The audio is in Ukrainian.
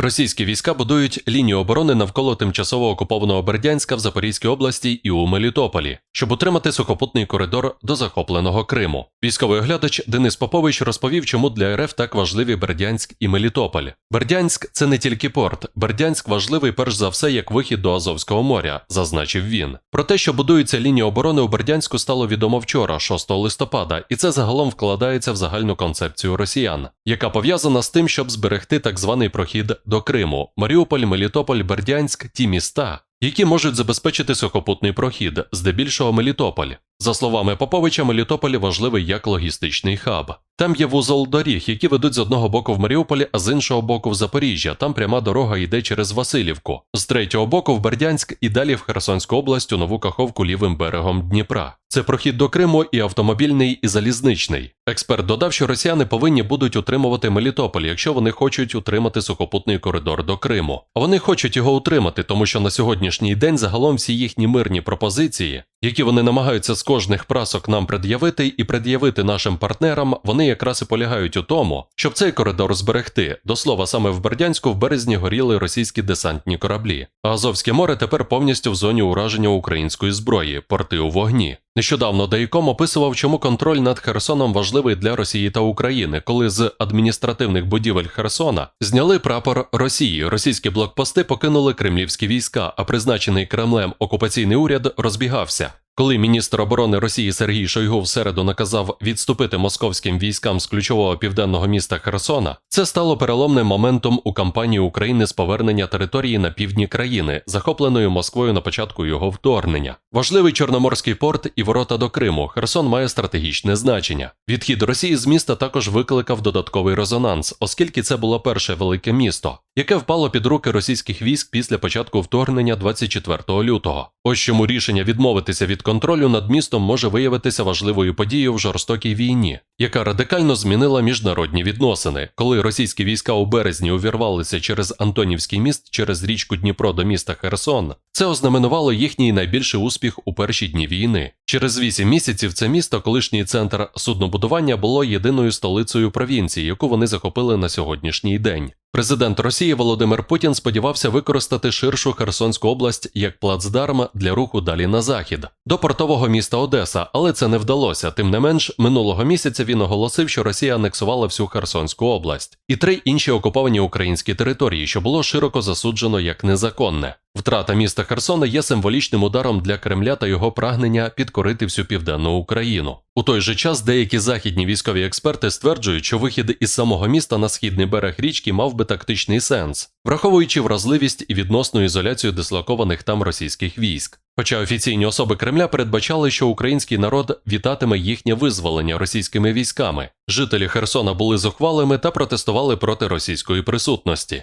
Російські війська будують лінію оборони навколо тимчасово окупованого Бердянська в Запорізькій області і у Мелітополі, щоб утримати сухопутний коридор до захопленого Криму. Військовий оглядач Денис Попович розповів, чому для РФ так важливі Бердянськ і Мелітополь. Бердянськ це не тільки порт. Бердянськ важливий перш за все як вихід до Азовського моря, зазначив він. Про те, що будується лінія оборони у Бердянську, стало відомо вчора, 6 листопада, і це загалом вкладається в загальну концепцію росіян, яка пов'язана з тим, щоб зберегти так званий прохід до Криму. Маріуполь, Мелітополь, Бердянськ ті міста, які можуть забезпечити сухопутний прохід, здебільшого Мелітополь. За словами Поповича, Мелітополь важливий як логістичний хаб. Там є вузол доріг, які ведуть з одного боку в Маріуполі, а з іншого боку в Запоріжжя. Там пряма дорога йде через Васильівку, з третього боку в Бердянськ і далі в Херсонську область у нову Каховку лівим берегом Дніпра. Це прохід до Криму і автомобільний, і залізничний. Експерт додав, що росіяни повинні будуть утримувати Мелітополь, якщо вони хочуть утримати сухопутний коридор до Криму. Вони хочуть його утримати, тому що на сьогоднішній день загалом всі їхні мирні пропозиції, які вони намагаються з кожних прасок нам пред'явити і пред'явити нашим партнерам, вони якраз і полягають у тому, щоб цей коридор зберегти. До слова, саме в Бердянську в березні горіли російські десантні кораблі. А Азовське море тепер повністю в зоні ураження української зброї, порти у вогні. Нещодавно Дейком описував, чому контроль над Херсоном важливий для Росії та України, коли з адміністративних будівель Херсона зняли прапор Росії. Російські блокпости покинули кремлівські війська, а призначений Кремлем окупаційний уряд розбігався. Коли міністр оборони Росії Сергій Шойгу в середу наказав відступити московським військам з ключового південного міста Херсона, це стало переломним моментом у кампанії України з повернення території на півдні країни, захопленої Москвою на початку його вторгнення. Важливий Чорноморський порт і ворота до Криму. Херсон має стратегічне значення. Відхід Росії з міста також викликав додатковий резонанс, оскільки це було перше велике місто, яке впало під руки російських військ після початку вторгнення 24 лютого. Ось чому рішення відмовитися від контролю над містом може виявитися важливою подією в жорстокій війні, яка радикально змінила міжнародні відносини. Коли російські війська у березні увірвалися через Антонівський міст через річку Дніпро до міста Херсон, це ознаменувало їхній найбільший успіх у перші дні війни. Через вісім місяців це місто, колишній центр суднобудування, було єдиною столицею провінції, яку вони захопили на сьогоднішній день. Президент Росії Володимир Путін сподівався використати ширшу Херсонську область як плацдарм для руху далі на захід до портового міста Одеса, але це не вдалося. Тим не менш, минулого місяця він оголосив, що Росія анексувала всю Херсонську область і три інші окуповані українські території, що було широко засуджено як незаконне. Втрата міста Херсона є символічним ударом для Кремля та його прагнення підкорити всю південну Україну. У той же час деякі західні військові експерти стверджують, що вихід із самого міста на східний берег річки мав би тактичний сенс, враховуючи вразливість і відносну ізоляцію дислокованих там російських військ. Хоча офіційні особи Кремля передбачали, що український народ вітатиме їхнє визволення російськими військами. Жителі Херсона були зухвалими та протестували проти російської присутності.